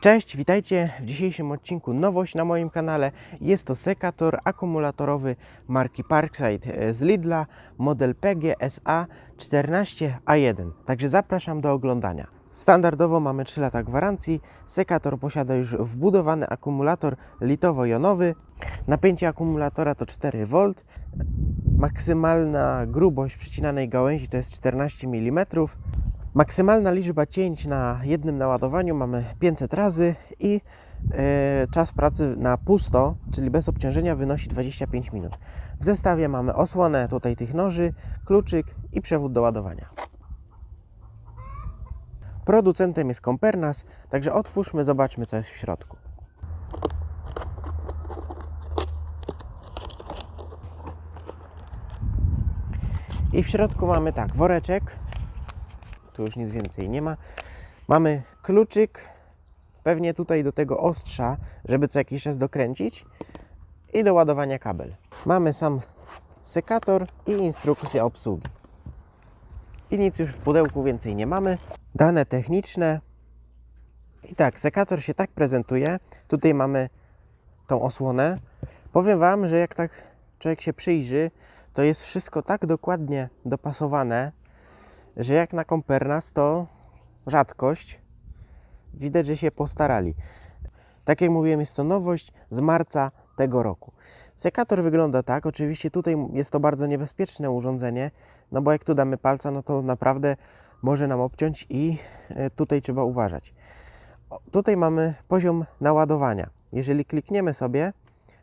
Cześć, witajcie w dzisiejszym odcinku. Nowość na moim kanale. Jest to sekator akumulatorowy marki Parkside e, z Lidla, model PGSA 14A1. Także zapraszam do oglądania. Standardowo mamy 3 lata gwarancji. Sekator posiada już wbudowany akumulator litowo-jonowy. Napięcie akumulatora to 4V. Maksymalna grubość przycinanej gałęzi to jest 14 mm. Maksymalna liczba cięć na jednym naładowaniu mamy 500 razy i e, czas pracy na pusto, czyli bez obciążenia, wynosi 25 minut. W zestawie mamy osłonę tutaj tych noży, kluczyk i przewód do ładowania. Producentem jest Compernas, także otwórzmy, zobaczmy co jest w środku. I w środku mamy tak, woreczek, tu już nic więcej nie ma. Mamy kluczyk, pewnie tutaj do tego ostrza, żeby co jakiś czas dokręcić i do ładowania kabel. Mamy sam sekator i instrukcję obsługi. I nic już w pudełku więcej nie mamy. Dane techniczne. I tak, sekator się tak prezentuje. Tutaj mamy tą osłonę. Powiem Wam, że jak tak człowiek się przyjrzy, to jest wszystko tak dokładnie dopasowane, że jak na Compernas to rzadkość. Widać, że się postarali. Tak jak mówiłem, jest to nowość z marca tego roku. Sekator wygląda tak. Oczywiście tutaj jest to bardzo niebezpieczne urządzenie, no bo jak tu damy palca, no to naprawdę może nam obciąć i e, tutaj trzeba uważać. Tutaj mamy poziom naładowania. Jeżeli klikniemy sobie,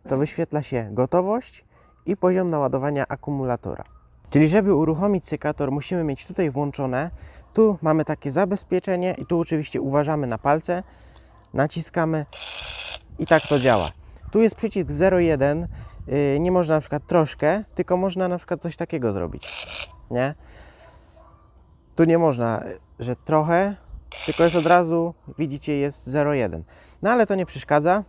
to wyświetla się gotowość i poziom naładowania akumulatora. Czyli żeby uruchomić sekator musimy mieć tutaj włączone. Tu mamy takie zabezpieczenie i tu oczywiście uważamy na palce, naciskamy i tak to działa. Tu jest przycisk 01, yy, nie można na przykład troszkę, tylko można na przykład coś takiego zrobić, nie? Tu nie można, y, że trochę, tylko jest od razu, widzicie, jest 01. No ale to nie przeszkadza.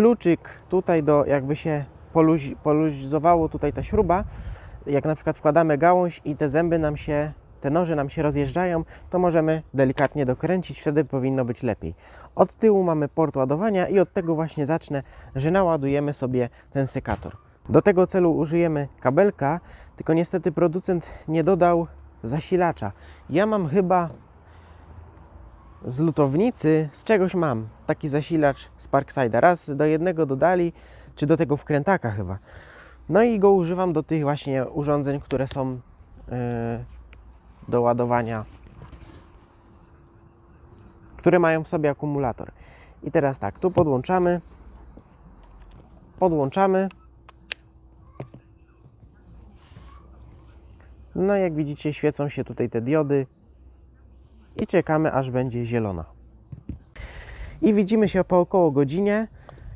Kluczyk tutaj do jakby się poluź, poluzowało tutaj ta śruba, jak na przykład wkładamy gałąź i te zęby nam się, te noże nam się rozjeżdżają, to możemy delikatnie dokręcić, wtedy powinno być lepiej. Od tyłu mamy port ładowania i od tego właśnie zacznę, że naładujemy sobie ten sekator. Do tego celu użyjemy kabelka, tylko niestety producent nie dodał zasilacza. Ja mam chyba z lutownicy, z czegoś mam taki zasilacz z Parkside'a. Raz do jednego dodali, czy do tego wkrętaka chyba. No i go używam do tych właśnie urządzeń, które są yy, do ładowania, które mają w sobie akumulator. I teraz tak, tu podłączamy, podłączamy. No jak widzicie świecą się tutaj te diody i czekamy aż będzie zielona. I widzimy się po około godzinie.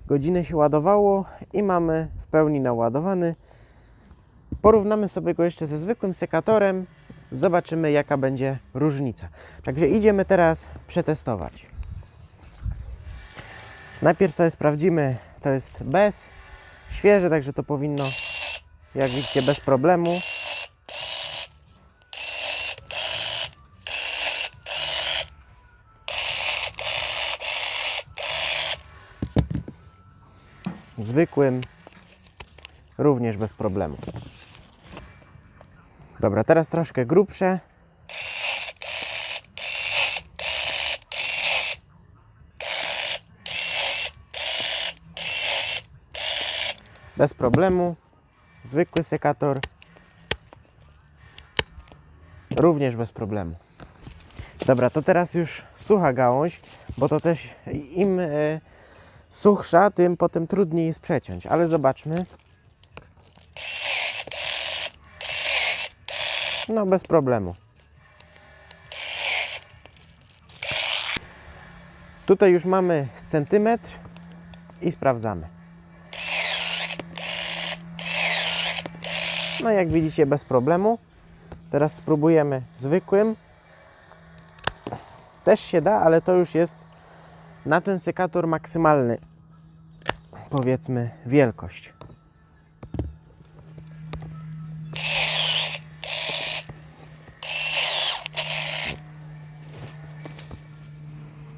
Godzinę się ładowało i mamy w pełni naładowany. Porównamy sobie go jeszcze ze zwykłym sekatorem. Zobaczymy jaka będzie różnica. Także idziemy teraz przetestować. Najpierw sobie sprawdzimy, to jest bez, świeże, także to powinno, jak widzicie, bez problemu. Zwykłym, również bez problemu. Dobra, teraz troszkę grubsze. Bez problemu. Zwykły sekator. Również bez problemu. Dobra, to teraz już sucha gałąź, bo to też im e, suchsza, tym potem trudniej jest przeciąć. Ale zobaczmy. No bez problemu. Tutaj już mamy centymetr i sprawdzamy. No jak widzicie bez problemu. Teraz spróbujemy zwykłym. Też się da, ale to już jest na ten sekator maksymalny, powiedzmy, wielkość.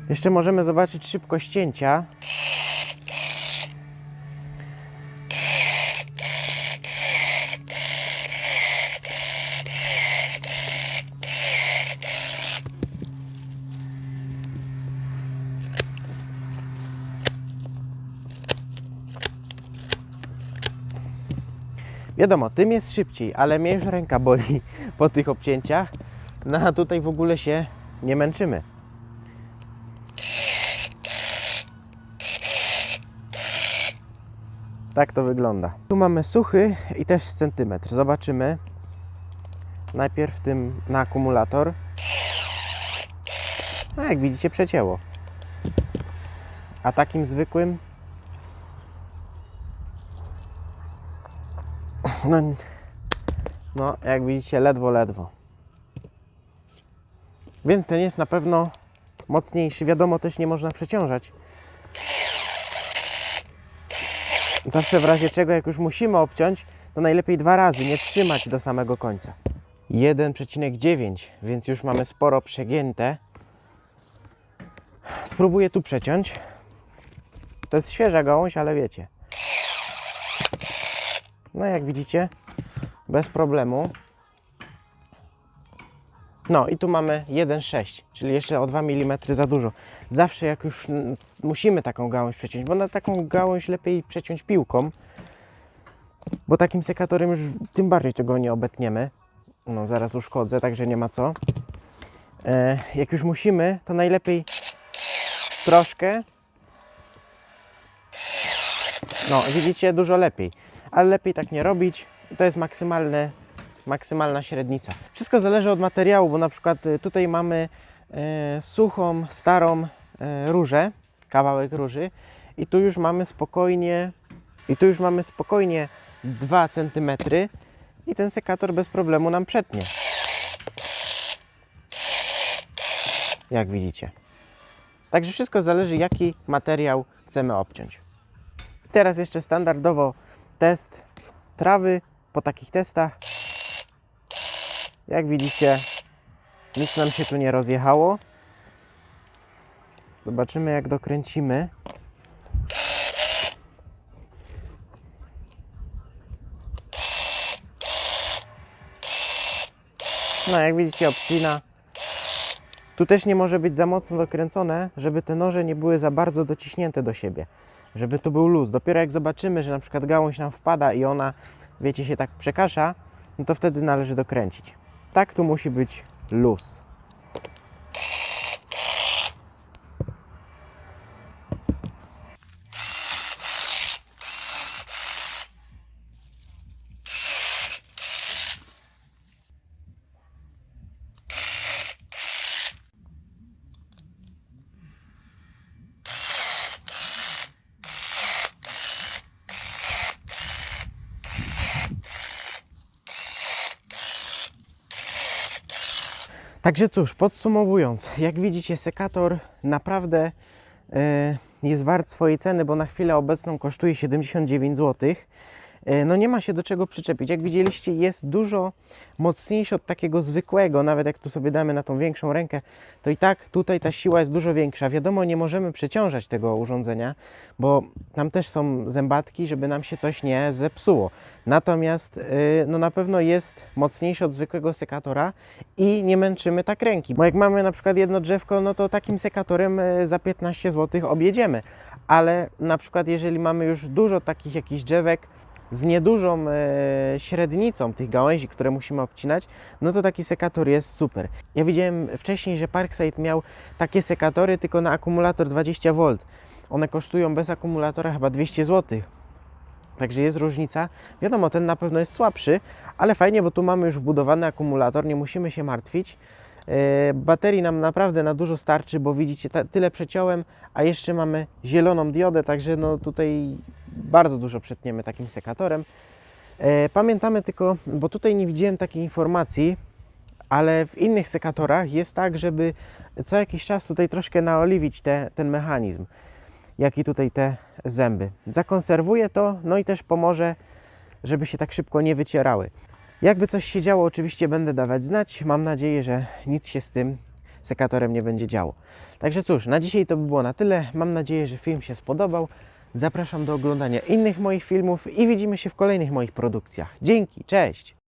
Jeszcze możemy zobaczyć szybkość cięcia, Wiadomo, tym jest szybciej, ale mnie już ręka boli po tych obcięciach. No a tutaj w ogóle się nie męczymy. Tak to wygląda. Tu mamy suchy i też centymetr. Zobaczymy. Najpierw tym na akumulator. No jak widzicie przecięło. A takim zwykłym no, no jak widzicie ledwo, ledwo. Więc ten jest na pewno mocniejszy. Wiadomo, też nie można przeciążać. Zawsze w razie czego, jak już musimy obciąć, to najlepiej dwa razy, nie trzymać do samego końca. 1,9, więc już mamy sporo przegięte. Spróbuję tu przeciąć. To jest świeża gałąź, ale wiecie. No jak widzicie, bez problemu. No i tu mamy 1,6, czyli jeszcze o 2 mm za dużo. Zawsze jak już musimy taką gałąź przeciąć, bo na taką gałąź lepiej przeciąć piłką, bo takim sekatorem już tym bardziej tego nie obetniemy. No zaraz uszkodzę, także nie ma co. E, jak już musimy, to najlepiej troszkę. No widzicie, dużo lepiej, ale lepiej tak nie robić. To jest maksymalne maksymalna średnica. Wszystko zależy od materiału, bo na przykład y, tutaj mamy e, suchą, starą e, różę, kawałek róży i tu już mamy spokojnie i tu już mamy spokojnie 2 cm i ten sekator bez problemu nam przetnie. Jak widzicie. Także wszystko zależy jaki materiał chcemy obciąć. Teraz jeszcze standardowo test trawy. Po takich testach jak widzicie, nic nam się tu nie rozjechało. Zobaczymy, jak dokręcimy. No, jak widzicie, obcina. Tu też nie może być za mocno dokręcone, żeby te noże nie były za bardzo dociśnięte do siebie. Żeby tu był luz. Dopiero jak zobaczymy, że na przykład gałąź nam wpada i ona, wiecie, się tak przekasza, no to wtedy należy dokręcić. Tak tu musi być luz. Także cóż, podsumowując, jak widzicie, sekator naprawdę e, jest wart swojej ceny, bo na chwilę obecną kosztuje 79 zł. E, No nie ma się do czego przyczepić. Jak widzieliście, jest dużo mocniejszy od takiego zwykłego. Nawet jak tu sobie damy na tą większą rękę, to i tak tutaj ta siła jest dużo większa. Wiadomo, nie możemy przeciążać tego urządzenia, bo tam też są zębatki, żeby nam się coś nie zepsuło. Natomiast y, no na pewno jest mocniejszy od zwykłego sekatora i nie męczymy tak ręki. Bo jak mamy na przykład jedno drzewko, no to takim sekatorem y, za 15 zł objedziemy. Ale na przykład jeżeli mamy już dużo takich jakichś drzewek, z niedużą e, średnicą tych gałęzi, które musimy obcinać, no to taki sekator jest super. Ja widziałem wcześniej, że Parkside miał takie sekatory tylko na akumulator 20V. One kosztują bez akumulatora chyba 200 zł. Także jest różnica. Wiadomo, ten na pewno jest słabszy, ale fajnie, bo tu mamy już wbudowany akumulator, nie musimy się martwić. E, Baterii nam naprawdę na dużo starczy, bo widzicie, tyle przeciąłem, a jeszcze mamy zieloną diodę, także no tutaj bardzo dużo przetniemy takim sekatorem. E, Pamiętamy tylko, bo tutaj nie widziałem takiej informacji, ale w innych sekatorach jest tak, żeby co jakiś czas tutaj troszkę naoliwić te, ten mechanizm, jak i tutaj te zęby. Zakonserwuje to, no i też pomoże, żeby się tak szybko nie wycierały. Jakby coś się działo, oczywiście będę dawać znać. Mam nadzieję, że nic się z tym sekatorem nie będzie działo. Także cóż, na dzisiaj to by było na tyle. Mam nadzieję, że film się spodobał. Zapraszam do oglądania innych moich filmów i widzimy się w kolejnych moich produkcjach. Dzięki, cześć!